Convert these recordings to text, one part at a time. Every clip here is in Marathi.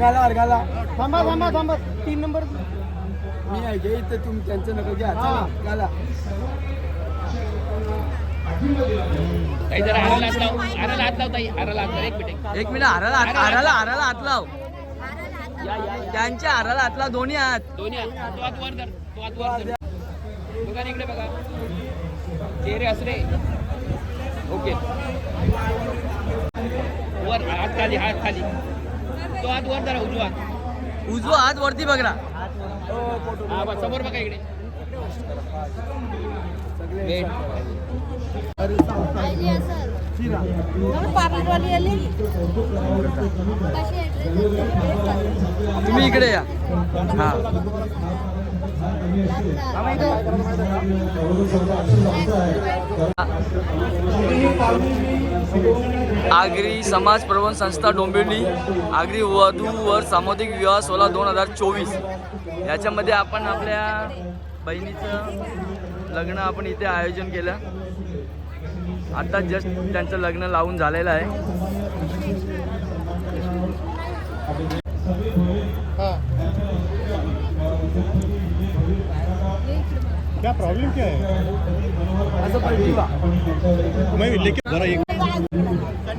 गाला वर गाला थांबा थांबा थांबा. तीन नंबर. मी आहे घे इथं तुम्ही त्यांचं नका घ्या. गाला ताई जरा हाराला हात लाव हाराला हात लाव ताई हाराला हात लाव एक मिनिट. एक मिनिट हाराला हात हाराला हाराला हात. लाव. त्यांच्या हाराला हात लाव दोन्ही हात. दोन्ही हात. तो हात वर धर तो हात वर धर. बघा ना इकडे बघा. चेहरे असरे ओके. वर हात खाली हात खाली. तो हात वर धरा उजवा. उजवा हात वरती बघा. हा बस समोर बघा इकडे. पार्लरवाली आली कशी तुम्ही इकडे या. हा. आगरी समाज प्रबंध संस्था डोंबिवली आगरी वधू वर सामुदायिक विवाह सोळा दोन हजार चोवीस. याच्यामध्ये आपण आपल्या बहिणीचं लग्न आपण इथे आयोजन केलं. आता जस्ट त्यांचं लग्न लावून झालेलं आहे. क्या प्रॉब्लेम क्या है? मैं लेके जरा एक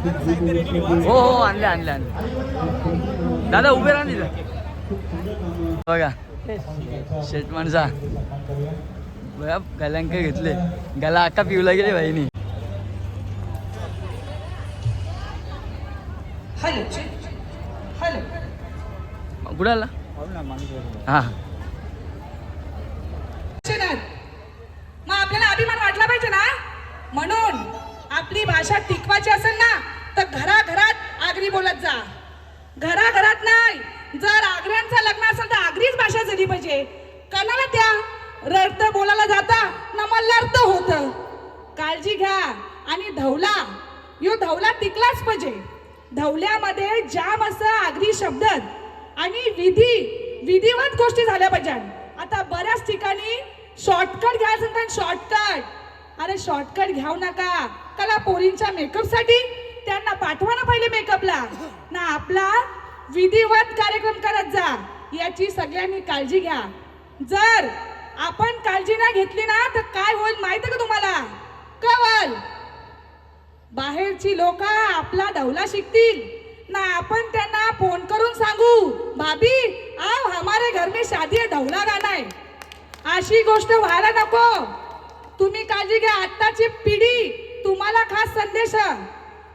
हो हो आणले आणले आणले. दादा उभे राहा तिथं बघा. शेट माणसा. बघा गल्यांक घेतले. गला अक्का पिवला गेले बहिणी कुठं आला? हा. मग आपल्याला अभिमान वाटला पाहिजे ना? म्हणून. आपली भाषा टिकवायची असेल ना तर घराघरात आगरी बोलत जा. घराघरात नाही जर आग्र्यांचं लग्न असेल तर आगरीच भाषा झाली पाहिजे. कणाला त्या रडत बोलायला जाता ना मला होत. काळजी घ्या आणि धवला. यो धवला टिकलाच पाहिजे. धवल्यामध्ये जाम असं आगरी शब्द आणि विधी विधिवत गोष्टी झाल्या पाहिजे. आता बऱ्याच ठिकाणी शॉर्टकट घ्यायचं शॉर्टकट अरे शॉर्टकट घ्याव नका. कला पोरींच्या मेकअपसाठी त्यांना पाठवा ना पहिले मेकअपला ना आपला विधिवत कार्यक्रम करत जा. याची सगळ्यांनी काळजी घ्या. जर आपण काळजी नाही घेतली ना तर काय होईल माहीत का तुम्हाला? कवल. बाहेरची लोक आपला डवला शिकतील. ना आपण त्यांना फोन करून सांगू भाभी आओ हमारे घर में शादी है ढवला गाणं है. अशी गोष्ट व्हायला नको. तुम्ही काळजी घ्या. आत्ताची पिढी तुम्हाला खास संदेश.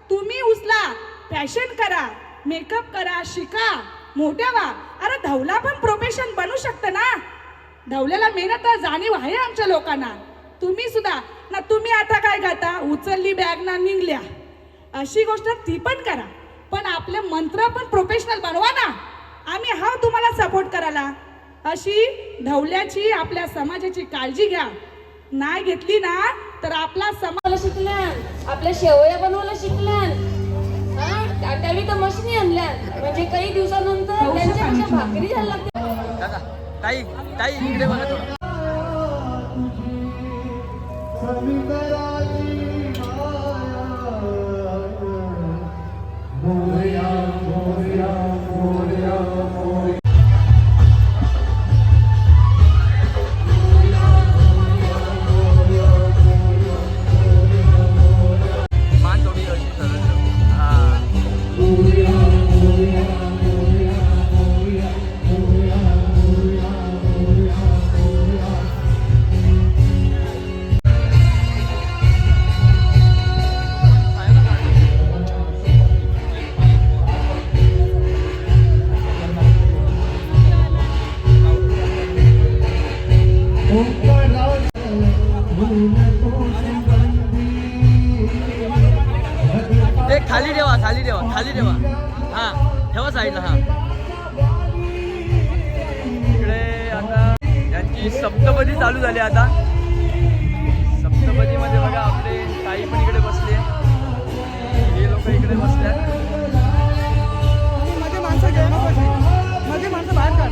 तुम्ही उचला फॅशन करा मेकअप करा शिका मोठ्या व्हा. अरे धवला पण प्रोफेशन बनू शकतं ना? धवल्याला मेहनत जाणीव आहे आमच्या लोकांना. तुम्ही सुद्धा ना तुम्ही आता काय करता उचलली बॅग ना निघल्या. अशी गोष्ट ती पण करा. पण आपले मंत्र पण प्रोफेशनल बनवा ना. आम्ही हा तुम्हाला सपोर्ट करायला. अशी धवल्याची आपल्या समाजाची काळजी घ्या. नाही घेतली ना तर आपला समाज शिकल्यान आपल्या शेवया बनवायला शिकल्यान हा? त्या- त्यावेळी तर मशिनी आणल्या म्हणजे काही दिवसानंतर त्यांच्यापेक्षा भाकरी झाल्या ताई ताई इकडे बघा थोडं एक खाली ठेवा खाली ठेवा खाली ठेवा. हा ठेवा साईडला हा. इकडे आता यांची सप्तपदी चालू झाली आता. सप्तपदीमध्ये बघा आपले ताई पण इकडे बसले. हे लोक इकडे बसले मध्ये माणसं बाहेर काढ.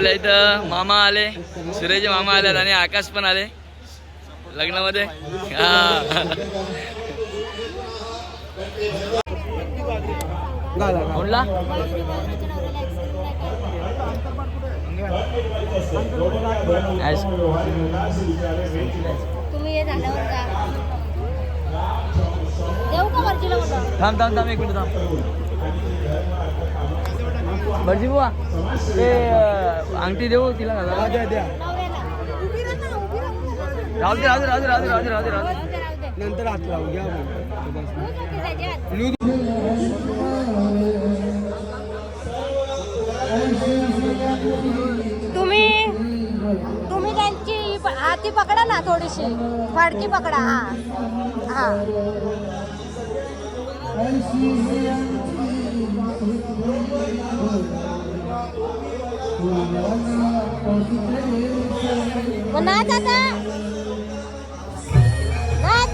आपल्या इथं मामा आले सुरेश मामा आले आणि आकाश पण आले. लग्नामध्ये? कोणला? थांब थांब थांब एक मिनिट थांब. भटजी बुआ ते अंगठी देऊ तिला राहू दे राहू दे राहू दे राहू दे राहू दे राहू दे नंतर हात लावू घ्या तुम्ही तुम्ही त्यांची हाती पकडा ना थोडीशी. फाडकी पकडा, हा. हा. मग नाच आता. नाच.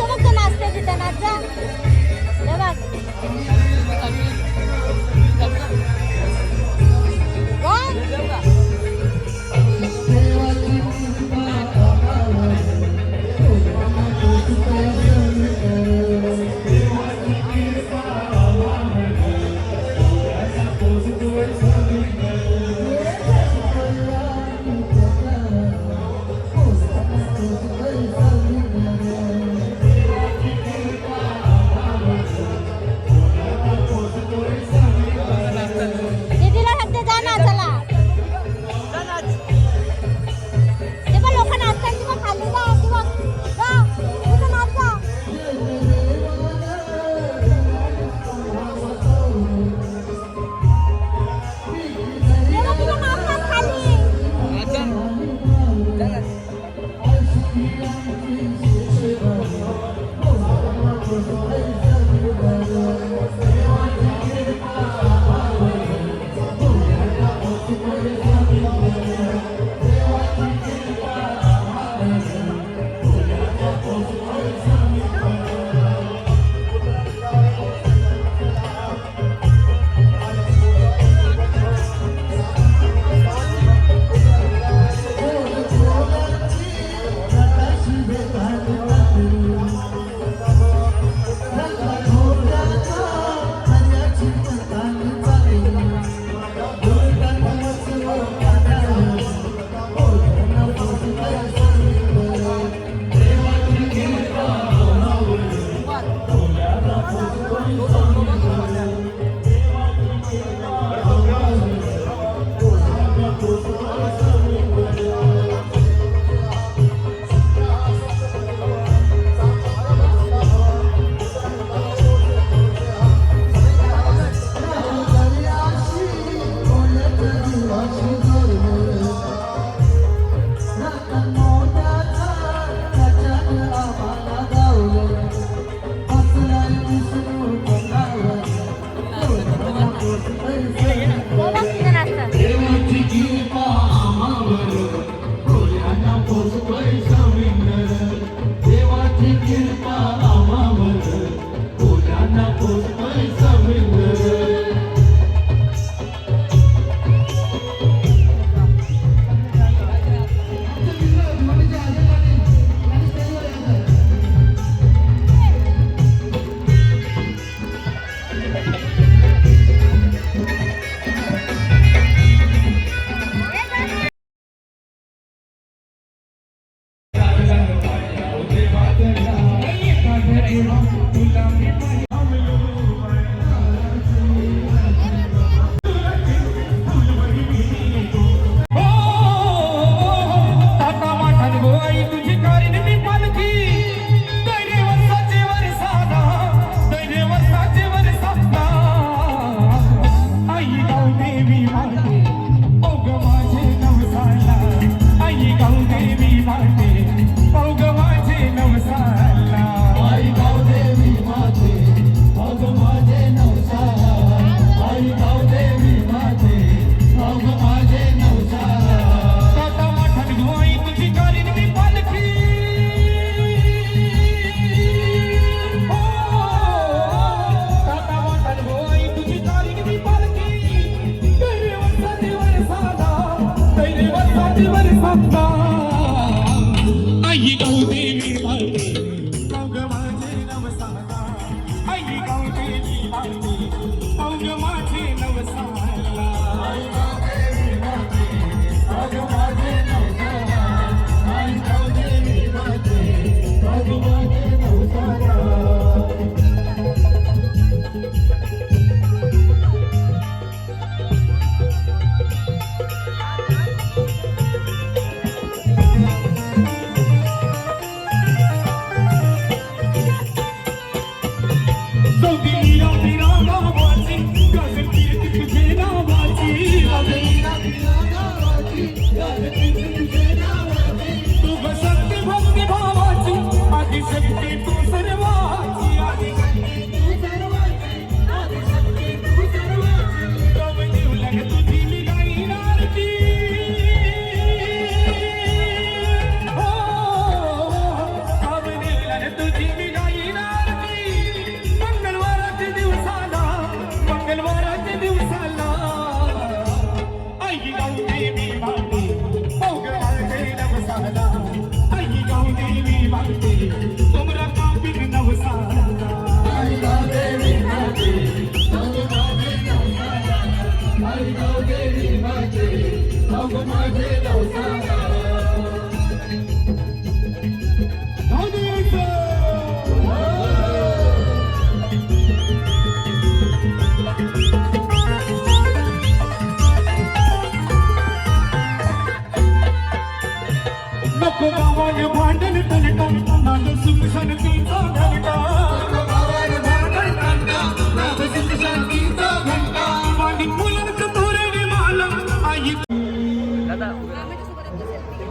बघ तो नाचते तिथं नाच जा. बघ.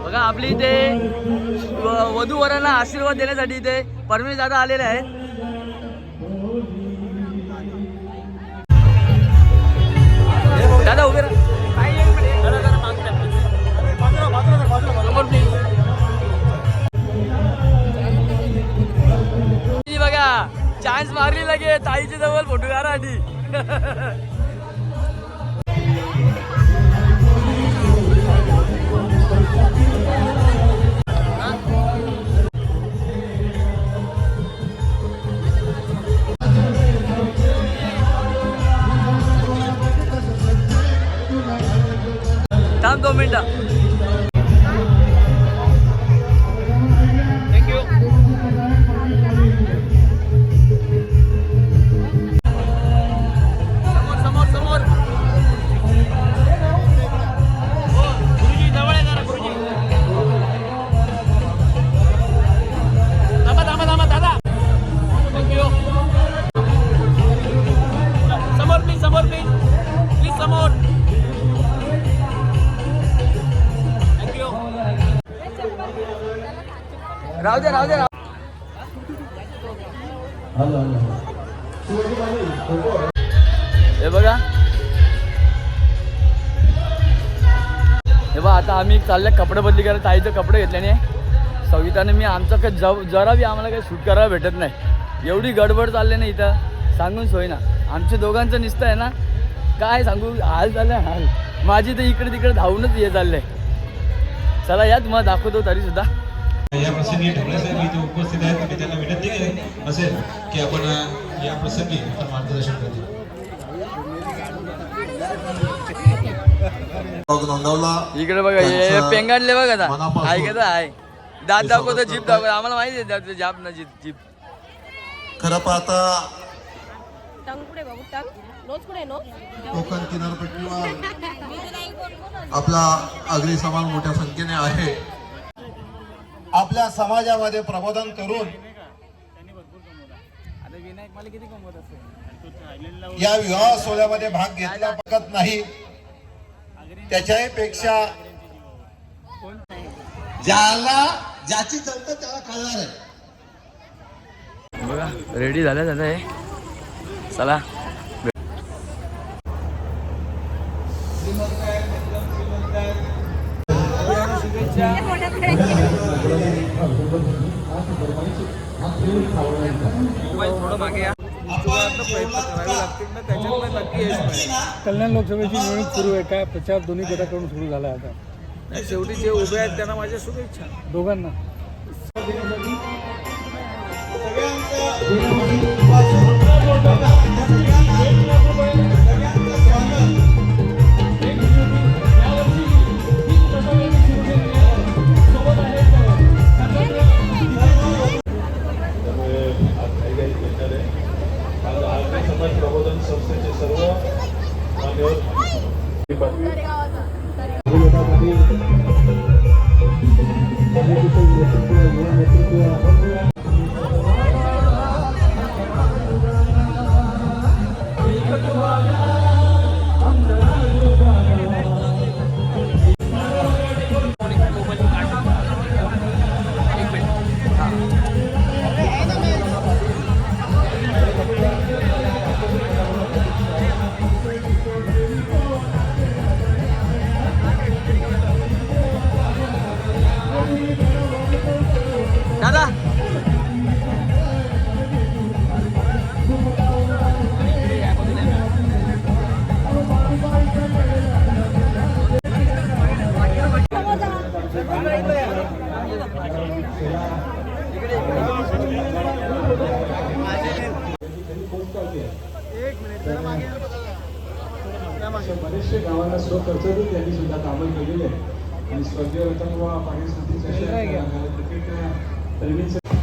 बघा आपली इथे वधूवरांना आशीर्वाद देण्यासाठी इथे परमेश दादा आलेले आहेत. दादा उभे राहा. चान्स मारली लगे ताईची जवळ फोटो घ्या आधी थांब दोन मिनटं हे बघा. हे बघा आता आम्ही चालले कपडे बदली करत ताईचं कपडे घेतल्याने सविताने मी आमचं काही जव जरा बी आम्हाला काही शूट करायला भेटत नाही. एवढी गडबड चालले ना इथं. सांगून सोय ना. आमच्या दोघांचं निसतं आहे ना. काय सांगू हाल झालं हाल. माझी तर इकडे तिकडे धावूनच हे चाललंय चला यात मग दाखवतो तरीसुद्धा. या प्रसंगी ढोबळे साहेब इथे उपस्थित आहेत मी त्यांना विनंती केली असेल की आपण या प्रसंगी आपण मार्गदर्शन करू नोंदवला इकडे बघा हे पेंगाडले बघा मनापासून ऐकत आहे दात दाखवतो जीप करतो. दाखवतो आम्हाला माहिती आहे जाप ना जीप जीप. खरं पाहता कोकण किनारपट्टीवर आपला आगरी समाज मोठ्या संख्येने आहे. आपल्या समाजामध्ये प्रबोधन करून या विवाह सोहळ्यामध्ये भाग घेतला बघत नाही. त्याच्याही पेक्षा ज्याला ज्याची चलतं त्याला कळणार आहे. बघा रेडी झालं झालं हे. चला. कल्याण लोकसभेची निवडणूक सुरू आहे काय प्रचार दोन्ही गटाकडून सुरू झाला आहे आता. शेवटी जे उभे आहेत त्यांना माझ्या शुभेच्छा. दोघांना. दादा Permítanse.